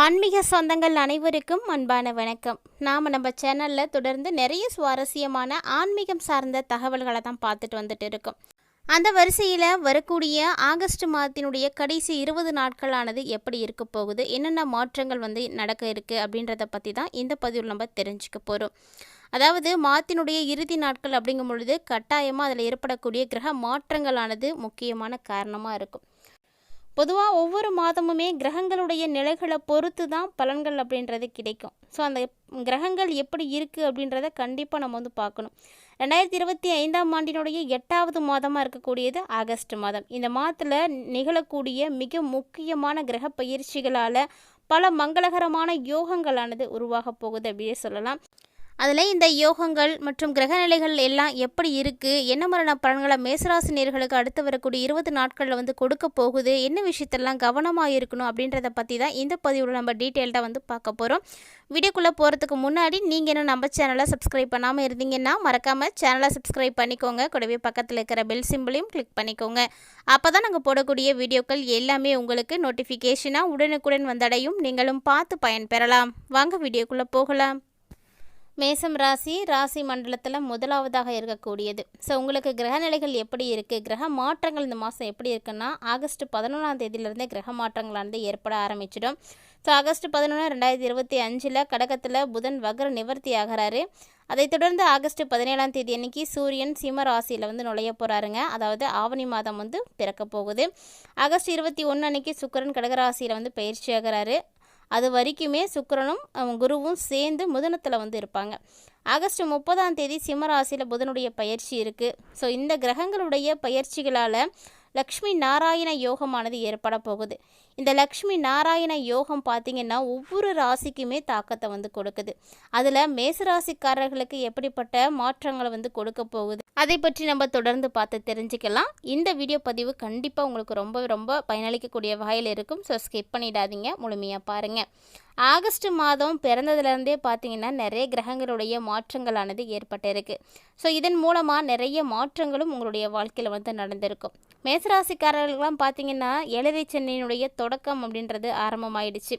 ஆன்மீக சொந்தங்கள் அனைவருக்கும் அன்பான வணக்கம். நாம் நம்ம சேனலில் தொடர்ந்து நிறைய சுவாரஸ்யமான ஆன்மீகம் சார்ந்த தகவல்களை தான் பார்த்துட்டு வந்துட்டு இருக்கோம். அந்த வரிசையில் வரக்கூடிய ஆகஸ்ட் மாதத்தினுடைய கடைசி இருபது நாட்களானது எப்படி இருக்க போகுது? என்னென்ன மாற்றங்கள் வந்து நடக்க இருக்குது அப்படின்றத பற்றி தான் இந்த பதிவில் நம்ம தெரிஞ்சுக்க போகிறோம் அதாவது மாதத்தினுடைய இறுதி நாட்கள் அப்படிங்கும் பொழுது கட்டாயமாக அதில் ஏற்படக்கூடிய கிரக மாற்றங்களானது முக்கியமான காரணமாக இருக்கும். பொதுவாக ஒவ்வொரு மாதமுமே கிரகங்களுடைய நிலைகளை பொறுத்து தான் பலன்கள் அப்படின்றது கிடைக்கும். ஸோ அந்த கிரகங்கள் எப்படி இருக்குது அப்படின்றத கண்டிப்பாக நம்ம வந்து பார்க்கணும். ரெண்டாயிரத்தி இருபத்தி ஐந்தாம் ஆண்டினுடைய எட்டாவது மாதமாக இருக்கக்கூடியது ஆகஸ்ட் மாதம். இந்த மாதத்தில் நிகழக்கூடிய மிக முக்கியமான கிரக பயிற்சிகளால் பல மங்களகரமான யோகங்களானது உருவாக போகுது அப்படியே சொல்லலாம். அதில் இந்த யோகங்கள் மற்றும் கிரகநிலைகள் எல்லாம் எப்படி இருக்குது என்ன மாதிரியான பலன்களை மேசராசி நேர்களுக்கு அடுத்து வரக்கூடிய இருபது நாட்களில் வந்து கொடுக்க போகுது? என்ன விஷயத்தெல்லாம் கவனமாக இருக்கணும்? அப்படின்றத பற்றி தான் இந்த பதிவில் நம்ம டீட்டெயில்டாக வந்து பார்க்க போகிறோம் வீடியோக்குள்ளே போகிறதுக்கு முன்னாடி நீங்கள் என்ன நம்ம சேனலை சப்ஸ்கிரைப் பண்ணாமல் இருந்தீங்கன்னா மறக்காமல் சேனலை சப்ஸ்கிரைப் பண்ணிக்கோங்க. கூடவே பக்கத்தில் இருக்கிற பெல் சிம்பிளையும் கிளிக் பண்ணிக்கோங்க. அப்போ தான் நாங்கள் போடக்கூடிய வீடியோக்கள் எல்லாமே உங்களுக்கு நோட்டிஃபிகேஷனாக உடனுக்குடன் வந்தடையும். நீங்களும் பார்த்து பயன்பெறலாம் வாங்க வீடியோக்குள்ளே போகலாம். மேசம் ராசி ராசி மண்டலத்தில் முதலாவதாக இருக்கக்கூடியது. ஸோ உங்களுக்கு கிரகநிலைகள் எப்படி இருக்குது கிரக மாற்றங்கள் இந்த மாதம் எப்படி இருக்குன்னா ஆகஸ்ட் பதினொன்றாம் தேதியிலிருந்தே கிரக மாற்றங்களானது ஏற்பட ஆரம்பிச்சிடும். ஸோ ஆகஸ்ட் பதினொன்று ரெண்டாயிரத்தி இருபத்தி அஞ்சில் கடகத்தில் புதன் வகர நிவர்த்தி ஆகிறாரு. அதைத் தொடர்ந்து ஆகஸ்ட் பதினேழாம் தேதி அன்னைக்கு சூரியன் சிம்ம ராசியில் வந்து நுழைய போகிறாருங்க அதாவது ஆவணி மாதம் வந்து பிறக்க போகுது. ஆகஸ்ட் இருபத்தி ஒன்று அன்னைக்கு சுக்கரன் கடகராசியில் வந்து பயிற்சி ஆகிறாரு. அது வரைக்குமே சுக்கரனும் அஹ், குருவும் சேர்ந்து முதனத்தில் வந்து இருப்பாங்க. ஆகஸ்ட் முப்பதாம் தேதி சிம்மராசியில் புதனுடைய பயிற்சி இருக்குது ஸோ இந்த கிரகங்களுடைய பயிற்சிகளால் லக்ஷ்மி நாராயண யோகமானது ஏற்பட போகுது. இந்த லக்ஷ்மி நாராயண யோகம் பார்த்திங்கன்னா ஒவ்வொரு ராசிக்குமே தாக்கத்தை வந்து கொடுக்குது. அதில் மேசராசிக்காரர்களுக்கு எப்படிப்பட்ட மாற்றங்களை வந்து கொடுக்க போகுது? அதை பற்றி நம்ம தொடர்ந்து பார்த்து தெரிஞ்சுக்கலாம். இந்த வீடியோ பதிவு கண்டிப்பாக உங்களுக்கு ரொம்ப ரொம்ப பயனளிக்கக்கூடிய வகையில் இருக்கும். ஸோ ஸ்கிப் பண்ணிடாதீங்க. முழுமையாக பாருங்கள் ஆகஸ்ட் மாதம் பிறந்ததுலேருந்தே பார்த்தீங்கன்னா நிறைய கிரகங்களுடைய மாற்றங்களானது ஏற்பட்டிருக்கு. ஸோ இதன் மூலமாக நிறைய மாற்றங்களும் உங்களுடைய வாழ்க்கையில் வந்து நடந்திருக்கும். மேசராசிக்காரர்கள்லாம் பார்த்தீங்கன்னா ஏழரை சென்னையினுடைய தொடக்கம் அப்படின்றது ஆரம்பமாயிடுச்சு.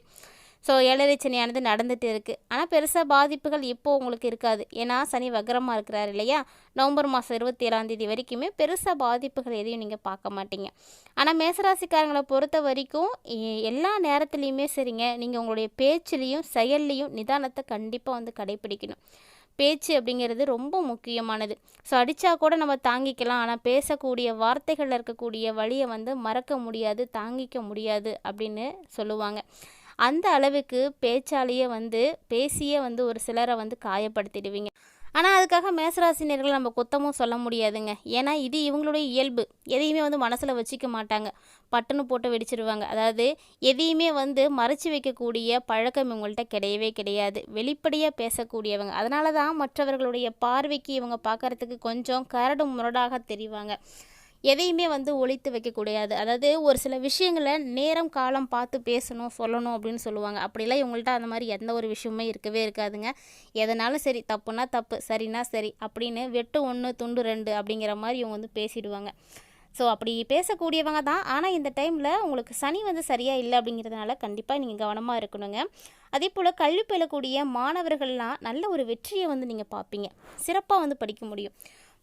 ஸோ ஏழரை சனியானது நடந்துட்டு இருக்குது ஆனால் பெருசாக பாதிப்புகள் இப்போது உங்களுக்கு இருக்காது. ஏன்னா சனி வக்ரமாக இருக்கிறார் இல்லையா? நவம்பர் மாதம் இருபத்தி ஏழாந்தேதி வரைக்குமே பெருசாக பாதிப்புகள் எதையும் நீங்கள் பார்க்க மாட்டீங்க. ஆனால் மேசராசிக்காரங்களை பொறுத்த வரைக்கும் எல்லா நேரத்துலையுமே சரிங்க. நீங்கள் உங்களுடைய பேச்சுலேயும் செயல்லையும் நிதானத்தை கண்டிப்பாக வந்து கடைப்பிடிக்கணும் பேச்சு அப்படிங்கிறது ரொம்ப முக்கியமானது. ஸோ அடித்தா கூட நம்ம தாங்கிக்கலாம். ஆனால் பேசக்கூடிய வார்த்தைகளில் இருக்கக்கூடிய வழியை வந்து மறக்க முடியாது தாங்கிக்க முடியாது அப்படின்னு சொல்லுவாங்க. அந்த அளவுக்கு பேச்சாலேயே வந்து பேசியே வந்து ஒரு சிலரை வந்து காயப்படுத்திடுவீங்க. ஆனால் அதுக்காக மேசராசினியர்களை நம்ம குத்தமும் சொல்ல முடியாதுங்க. ஏன்னா இது இவங்களுடைய இயல்பு. எதையுமே வந்து மனசில் வச்சுக்க மாட்டாங்க. பட்டுன்னு போட்டு வெடிச்சிருவாங்க. அதாவது எதையுமே வந்து மறைச்சி வைக்கக்கூடிய பழக்கம் இவங்கள்ட்ட கிடையவே கிடையாது. வெளிப்படையாக பேசக்கூடியவங்க. அதனால தான் மற்றவர்களுடைய பார்வைக்கு இவங்க பார்க்குறதுக்கு கொஞ்சம் கரடு முரடாக தெரிவாங்க. எதையுமே வந்து ஒழித்து வைக்கக்கூடாது. அதாவது ஒரு சில விஷயங்களை நேரம் காலம் பார்த்து பேசணும் சொல்லணும் அப்படின்னு சொல்லுவாங்க. அப்படிலாம் இவங்கள்ட்ட அந்த மாதிரி எந்த ஒரு விஷயமே இருக்கவே இருக்காதுங்க. எதனாலும் சரி தப்புனா தப்பு சரினா சரி அப்படின்னு வெட்டு ஒன்று துண்டு ரெண்டு அப்படிங்கிற மாதிரி இவங்க வந்து பேசிடுவாங்க. ஸோ அப்படி பேசக்கூடியவங்க தான். ஆனால் இந்த டைமில் உங்களுக்கு சனி வந்து சரியாக இல்லை அப்படிங்கிறதுனால கண்டிப்பாக நீங்கள் கவனமாக இருக்கணுங்க. அதே போல் கல்வி பெறக்கூடிய மாணவர்கள்லாம் நல்ல ஒரு வெற்றியை வந்து நீங்கள் பார்ப்பீங்க. சிறப்பாக வந்து படிக்க முடியும்.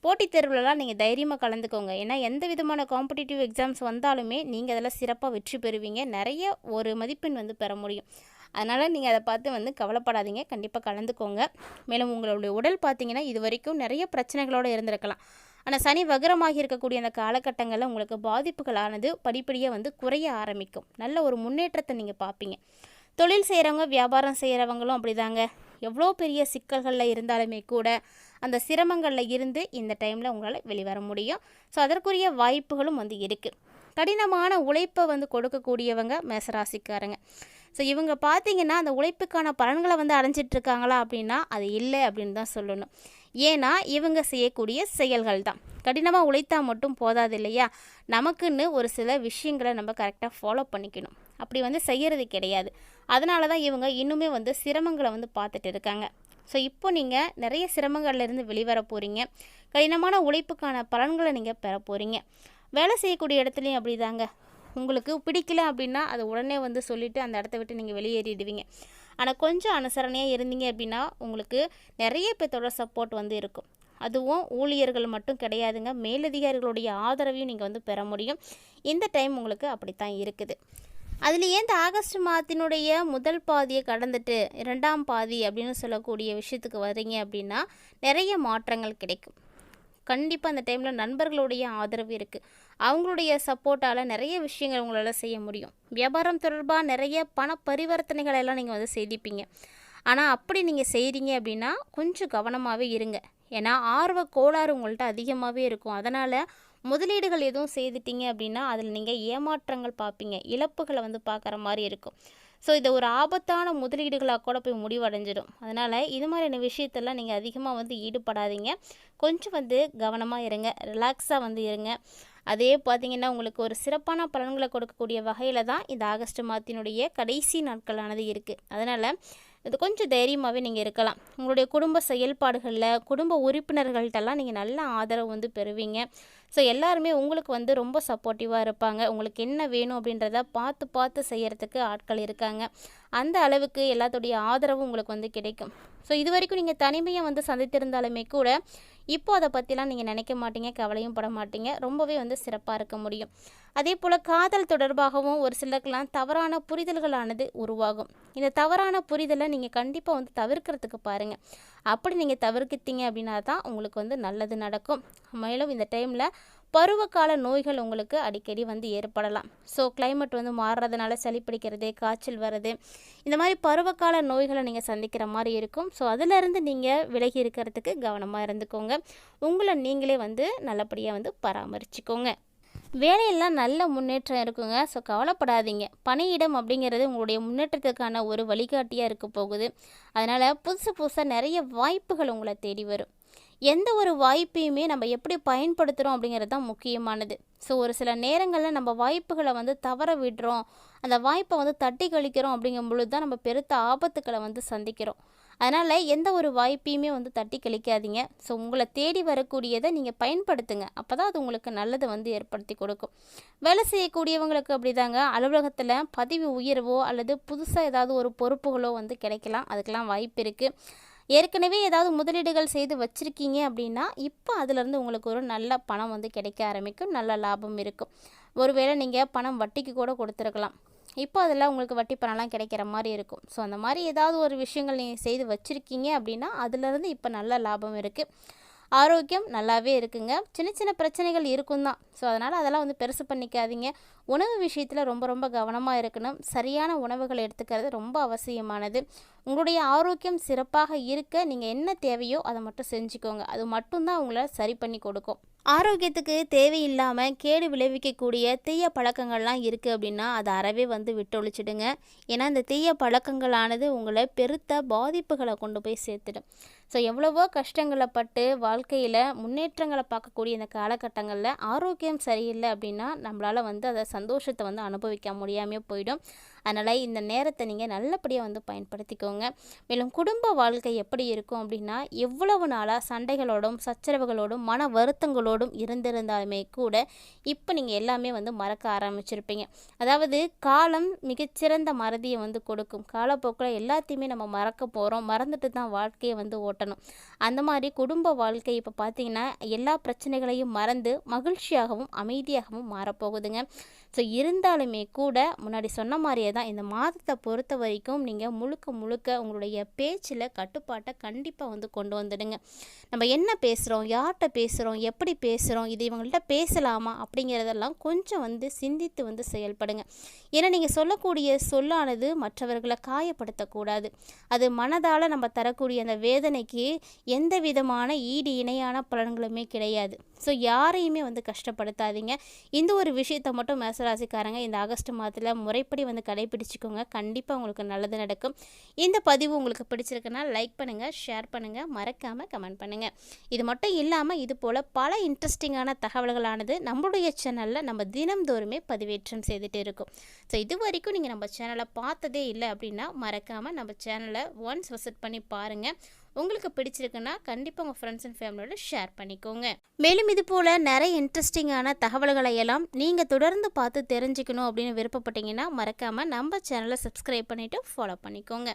போட்டித் தேர்வுலலாம் நீங்கள் தைரியமாக கலந்துக்கோங்க. ஏன்னா எந்த விதமான காம்படிட்டிவ் எக்ஸாம்ஸ் வந்தாலுமே நீங்கள் அதில் சிறப்பாக வெற்றி பெறுவீங்க. நிறைய ஒரு மதிப்பெண் வந்து பெற முடியும். அதனால் நீங்கள் அதை பார்த்து வந்து கவலைப்படாதீங்க. கண்டிப்பாக கலந்துக்கோங்க. மேலும் உங்களுடைய உடல் பார்த்தீங்கன்னா இது வரைக்கும் நிறைய பிரச்சனைகளோடு இருந்திருக்கலாம். ஆனால் சனி வகரமாக இருக்கக்கூடிய அந்த காலகட்டங்களில் உங்களுக்கு பாதிப்புகளானது படிப்படியாக வந்து குறைய ஆரம்பிக்கும். நல்ல ஒரு முன்னேற்றத்தை நீங்கள் பார்ப்பீங்க. தொழில் செய்கிறவங்க வியாபாரம் செய்கிறவங்களும் அப்படிதாங்க. எவ்வளோ பெரிய சிக்கல்களில் இருந்தாலுமே கூட அந்த சிரமங்களில் இருந்து இந்த டைமில் உங்களால் வெளிவர முடியும். ஸோ அதற்குரிய வாய்ப்புகளும் வந்து இருக்குது கடினமான உழைப்பை வந்து கொடுக்கக்கூடியவங்க மேசராசிக்காரங்க. ஸோ இவங்க பார்த்தீங்கன்னா அந்த உழைப்புக்கான பலன்களை வந்து அடைஞ்சிட்டு இருக்காங்களா அப்படின்னா அது இல்லை அப்படின்னு தான் சொல்லணும். ஏன்னா இவங்க செய்யக்கூடிய செயல்கள் தான். கடினமாக உழைத்தா மட்டும் போதாது இல்லையா? நமக்குன்னு ஒரு சில விஷயங்களை நம்ம கரெக்டாக ஃபாலோ பண்ணிக்கணும். அப்படி வந்து செய்கிறது கிடையாது. அதனால தான் இவங்க இன்னுமே வந்து சிரமங்களை வந்து பார்த்துட்டு இருக்காங்க. ஸோ இப்போ நீங்கள் நிறைய சிரமங்கள்லேருந்து வெளிவர போகிறீங்க கடினமான உழைப்புக்கான பலன்களை நீங்கள் பெற போகிறீங்க வேலை செய்யக்கூடிய இடத்துலையும் அப்படிதாங்க. உங்களுக்கு பிடிக்கல அப்படின்னா அதை உடனே வந்து சொல்லிவிட்டு அந்த இடத்த விட்டு நீங்கள் வெளியேறிடுவீங்க. ஆனால் கொஞ்சம் அனுசரணையாக இருந்தீங்க அப்படின்னா உங்களுக்கு நிறைய பேர்த்தோட சப்போர்ட் வந்து இருக்கும். அதுவும் ஊழியர்கள் மட்டும் கிடையாதுங்க. மேலதிகாரிகளுடைய ஆதரவையும் நீங்கள் வந்து பெற முடியும். இந்த டைம் உங்களுக்கு அப்படித்தான் இருக்குது. அதுலேயே இந்த ஆகஸ்ட் மாதத்தினுடைய முதல் பாதியை கடந்துட்டு இரண்டாம் பாதி அப்படின்னு சொல்லக்கூடிய விஷயத்துக்கு வரீங்க அப்படின்னா நிறைய மாற்றங்கள் கிடைக்கும். கண்டிப்பாக அந்த டைமில் நண்பர்களுடைய ஆதரவு இருக்குது அவங்களுடைய சப்போர்ட்டால் நிறைய விஷயங்கள் உங்களால் செய்ய முடியும். வியாபாரம் தொடர்பாக நிறைய பண பரிவர்த்தனைகள் எல்லாம் நீங்கள் வந்து செய்திப்பீங்க. ஆனால் அப்படி நீங்கள் செய்கிறீங்க அப்படின்னா கொஞ்சம் கவனமாகவே இருங்க. ஏன்னா ஆர்வ கோளாறு உங்கள்கிட்ட அதிகமாகவே இருக்கும். அதனால் முதலீடுகள் எதுவும் செய்துட்டீங்க அப்படின்னா அதில் நீங்கள் ஏமாற்றங்கள் பார்ப்பீங்க இழப்புகளை வந்து பார்க்குற மாதிரி இருக்கும். ஸோ இதை ஒரு ஆபத்தான முதலீடுகளாக கூட போய் முடிவடைஞ்சிடும். அதனால் இது மாதிரியான விஷயத்தெல்லாம் நீங்கள் அதிகமாக வந்து ஈடுபடாதீங்க. கொஞ்சம் வந்து கவனமாக இருங்க. ரிலாக்ஸாக வந்து இருங்க. அதே பார்த்திங்கன்னா உங்களுக்கு ஒரு சிறப்பான பலன்களை கொடுக்கக்கூடிய வகையில் தான் இந்த ஆகஸ்ட் மாதத்தினுடைய கடைசி நாட்களானது இருக்குது அதனால் இது கொஞ்சம் தைரியமாகவே நீங்கள் இருக்கலாம். உங்களுடைய குடும்ப செயல்பாடுகளில் குடும்ப உறுப்பினர்கள்ட்டெல்லாம் நீங்கள் நல்ல ஆதரவு வந்து பெறுவீங்க. ஸோ எல்லாருமே உங்களுக்கு வந்து ரொம்ப சப்போர்ட்டிவாக இருப்பாங்க. உங்களுக்கு என்ன வேணும் அப்படின்றத பார்த்து பார்த்து செய்கிறதுக்கு ஆட்கள் இருக்காங்க. அந்த அளவுக்கு எல்லாத்துடைய ஆதரவும் உங்களுக்கு வந்து கிடைக்கும். ஸோ இது வரைக்கும் நீங்கள் தனிமையை வந்து சந்தித்திருந்தாலுமே கூட இப்போ அதை பற்றிலாம் நீங்கள் நினைக்க மாட்டீங்க கவலையும் பட மாட்டீங்க. ரொம்பவே வந்து சிறப்பாக இருக்க முடியும். அதே போல் காதல் தொடர்பாகவும் ஒரு சிலருக்கெல்லாம் தவறான புரிதல்களானது உருவாகும். இந்த தவறான புரிதலை நீங்கள் கண்டிப்பாக வந்து தவிர்க்கிறதுக்கு பாருங்கள் அப்படி நீங்கள் தவிர்க்கிட்டீங்க அப்படின்னா தான் உங்களுக்கு வந்து நல்லது நடக்கும். மேலும் இந்த டைமில் பருவகால நோய்கள் உங்களுக்கு அடிக்கடி வந்து ஏற்படலாம். ஸோ கிளைமேட் வந்து மாறுறதுனால சளி பிடிக்கிறது காய்ச்சல் வர்றது இந்த மாதிரி பருவகால நோய்களை நீங்கள் சந்திக்கிற மாதிரி இருக்கும். ஸோ அதிலிருந்து நீங்கள் விலகி இருக்கிறதுக்கு கவனமாக இருந்துக்கோங்க. உங்களை நீங்களே வந்து நல்லபடியாக வந்து பராமரிச்சுக்கோங்க. வேலையெல்லாம் நல்ல முன்னேற்றம் இருக்குங்க. ஸோ கவலைப்படாதீங்க. பணியிடம் அப்படிங்கிறது உங்களுடைய முன்னேற்றத்துக்கான ஒரு வழிகாட்டியாக இருக்க போகுது. அதனால் புதுசு புதுசாக நிறைய வாய்ப்புகள் உங்களை தேடி வரும். எந்த ஒரு வாய்ப்பையுமே நம்ம எப்படி பயன்படுத்துகிறோம் அப்படிங்கிறது தான் முக்கியமானது. ஸோ ஒரு சில நேரங்களில் நம்ம வாய்ப்புகளை வந்து தவற விடுறோம். அந்த வாய்ப்பை வந்து தட்டி கழிக்கிறோம் அப்படிங்கும் பொழுது தான் நம்ம பெருத்த ஆபத்துக்களை வந்து சந்திக்கிறோம். அதனால் எந்த ஒரு வாய்ப்பையுமே வந்து தட்டி கழிக்காதீங்க. ஸோ உங்களை தேடி வரக்கூடியதை நீங்கள் பயன்படுத்துங்க. அப்போ தான் அது உங்களுக்கு நல்லதை வந்து ஏற்படுத்தி கொடுக்கும். வேலை செய்யக்கூடியவங்களுக்கு அப்படி தாங்க அலுவலகத்தில் பதவி உயர்வோ அல்லது புதுசாக ஏதாவது ஒரு பொறுப்புகளோ வந்து கிடைக்கலாம். அதுக்கெல்லாம் வாய்ப்பு இருக்குது ஏற்கனவே ஏதாவது முதலீடுகள் செய்து வச்சுருக்கீங்க அப்படின்னா இப்போ அதுலேருந்து உங்களுக்கு ஒரு நல்ல பணம் வந்து கிடைக்க ஆரம்பிக்கும். நல்ல லாபம் இருக்கும். ஒருவேளை நீங்கள் பணம் வட்டிக்கு கூட கொடுத்துருக்கலாம். இப்போ அதில் உங்களுக்கு வட்டி பணம்லாம் கிடைக்கிற மாதிரி இருக்கும். ஸோ அந்த மாதிரி ஏதாவது ஒரு விஷயங்கள் நீங்கள் செய்து வச்சுருக்கீங்க அப்படின்னா அதுலேருந்து இப்போ நல்ல லாபம் இருக்குது ஆரோக்கியம் நல்லாவே இருக்குங்க. சின்ன சின்ன பிரச்சனைகள் இருக்கும் தான். ஸோ அதனால் அதெல்லாம் வந்து பெருசு பண்ணிக்காதீங்க. உணவு விஷயத்தில் ரொம்ப ரொம்ப கவனமாக இருக்கணும். சரியான உணவுகளை எடுத்துக்கிறது ரொம்ப அவசியமானது. உங்களுடைய ஆரோக்கியம் சிறப்பாக இருக்க நீங்கள் என்ன தேவையோ அதை மட்டும் செஞ்சுக்கோங்க. அது மட்டும்தான் உங்களை சரி பண்ணி கொடுக்கும். ஆரோக்கியத்துக்கு தேவையில்லாமல் கேடு விளைவிக்கக்கூடிய தீய பழக்கங்கள்லாம் இருக்குது அப்படின்னா அதை அறவே வந்து விட்டொழிச்சிடுங்க. ஏன்னா இந்த தீய பழக்கங்களானது உங்களை பெருத்த பாதிப்புகளை கொண்டு போய் சேர்த்துடும். ஸோ எவ்வளவோ கஷ்டங்களை பட்டு வாழ்க்கையில் முன்னேற்றங்களை பார்க்கக்கூடிய இந்த காலகட்டங்களில் ஆரோக்கியம் சரியில்லை அப்படின்னா நம்மளால் வந்து அதை சந்தோஷத்தை வந்து அனுபவிக்க முடியாமே போயிடும். அதனால் இந்த நேரத்தை நீங்கள் நல்லபடியாக வந்து பயன்படுத்திக்கோங்க. மேலும் குடும்ப வாழ்க்கை எப்படி இருக்கும் அப்படின்னா எவ்வளவு நாளாக சண்டைகளோடும் சச்சரவுகளோடும் மன வருத்தங்களோடும் இருந்திருந்தாலுமே கூட இப்போ நீங்கள் எல்லாமே வந்து மறக்க ஆரம்பிச்சிருப்பீங்க. அதாவது காலம் மிகச்சிறந்த மறதியை வந்து கொடுக்கும். காலப்போக்கில் எல்லாத்தையுமே நம்ம மறக்க போகிறோம் மறந்துட்டு தான் வாழ்க்கையை வந்து ஓட்டணும். அந்த மாதிரி குடும்ப வாழ்க்கை இப்போ பார்த்தீங்கன்னா எல்லா பிரச்சனைகளையும் மறந்து மகிழ்ச்சியாகவும் அமைதியாகவும் மாறப்போகுதுங்க. ஸோ இருந்தாலுமே கூட முன்னாடி சொன்ன மாதிரி மாதிரியே தான். இந்த மாதத்தை பொறுத்த வரைக்கும் நீங்கள் முழுக்க முழுக்க உங்களுடைய பேச்சில் கட்டுப்பாட்டை கண்டிப்பாக வந்து கொண்டு வந்துடுங்க. நம்ம என்ன பேசுகிறோம் யார்கிட்ட பேசுகிறோம் எப்படி பேசுகிறோம் இது இவங்கள்ட்ட பேசலாமா? அப்படிங்கிறதெல்லாம் கொஞ்சம் வந்து சிந்தித்து வந்து செயல்படுங்க. ஏன்னா நீங்கள் சொல்லக்கூடிய சொல்லானது மற்றவர்களை காயப்படுத்தக்கூடாது. அது மனதால் நம்ம தரக்கூடிய அந்த வேதனைக்கு எந்த விதமான ஈடு இணையான பலன்களுமே கிடையாது. ஸோ யாரையுமே வந்து கஷ்டப்படுத்தாதீங்க. இந்த ஒரு விஷயத்தை மட்டும் மேசராசிக்காரங்க இந்த ஆகஸ்ட் மாதத்தில் முறைப்படி வந்து கடைபிடிச்சிக்கோங்க. கண்டிப்பாக உங்களுக்கு நல்லது நடக்கும். இந்த பதிவு உங்களுக்கு பிடிச்சிருக்குன்னா லைக் பண்ணுங்கள் ஷேர் பண்ணுங்கள் மறக்காமல் கமெண்ட் பண்ணுங்கள் இது மட்டும் இல்லாமல் இது போல் பல இன்ட்ரெஸ்டிங்கான தகவல்களானது நம்மளுடைய சேனலில் நம்ம தினம்தோறுமே பதிவேற்றம் செய்துட்டு இருக்கும். ஸோ இது வரைக்கும் நீங்கள் நம்ம சேனலை பார்த்ததே இல்லை அப்படின்னா மறக்காமல் நம்ம சேனலை ஒன்ஸ் விசிட் பண்ணி பாருங்கள் உங்களுக்கு பிடிச்சிருக்குன்னா கண்டிப்பாக உங்கள் ஃப்ரெண்ட்ஸ் அண்ட் ஃபேமிலியோட ஷேர் பண்ணிக்கோங்க. மேலும் இது போல் நிறைய இன்ட்ரெஸ்டிங்கான தகவல்களை எல்லாம் நீங்கள் தொடர்ந்து பார்த்து தெரிஞ்சுக்கணும் அப்படின்னு விருப்பப்பட்டீங்கன்னா மறக்காமல் நம்ம சேனலை சப்ஸ்கிரைப் பண்ணிவிட்டு ஃபாலோ பண்ணிக்கோங்க.